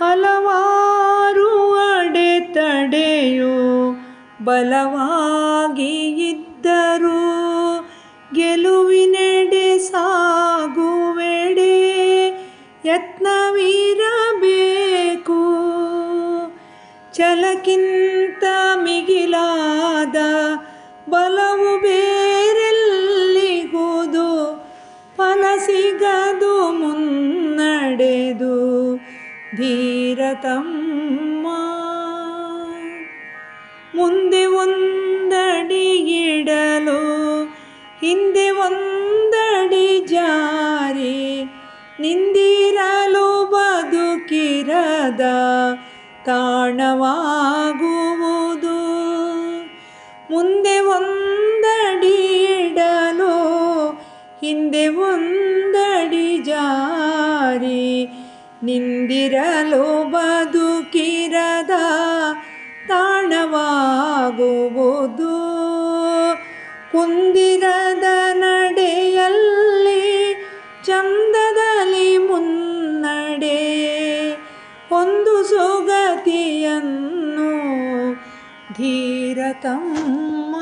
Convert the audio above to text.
ಹಲವಾರು ಅಡೆತಡೆಯು ಬಲವಾಗಿ ಇದ್ದರೂ ಗೆಲುವಿನೆಡೆ ಸಾಗುವೆಡೆ ಯತ್ನವಿರಬೇಕು. ಛಲಕ್ಕಿಂತ ಮಿಗಿಲಾದ ಬಲವು ಬೇರೆಲ್ಲಿಗುವುದು ಫಲಸಿಗ ಧೀರತಮ್ಮ. ಮುಂದೆ ಒಂದಡಿ ಇಡಲು, ಹಿಂದೆ ಒಂದಡಿ ಜಾರಿ, ನಿಂದಿರಲು ಬದುಕಿರದ ತಾಣವಾಗುವುದು. ಮುಂದೆ ಒಂದಡಿ ಇಡಲು, ಹಿಂದೆ ಒಂದಡಿ ನಿಂದಿರಲು ಬದುಕಿರದ ತಾಣವಾಗುವುದು. ಕುಂದಿರದ ನಡೆಯಲ್ಲಿ ಚಂದದಲ್ಲಿ ಮುನ್ನಡೆ ಒಂದು ಸುಗತಿಯನ್ನು ಧೀರತಮ್ಮ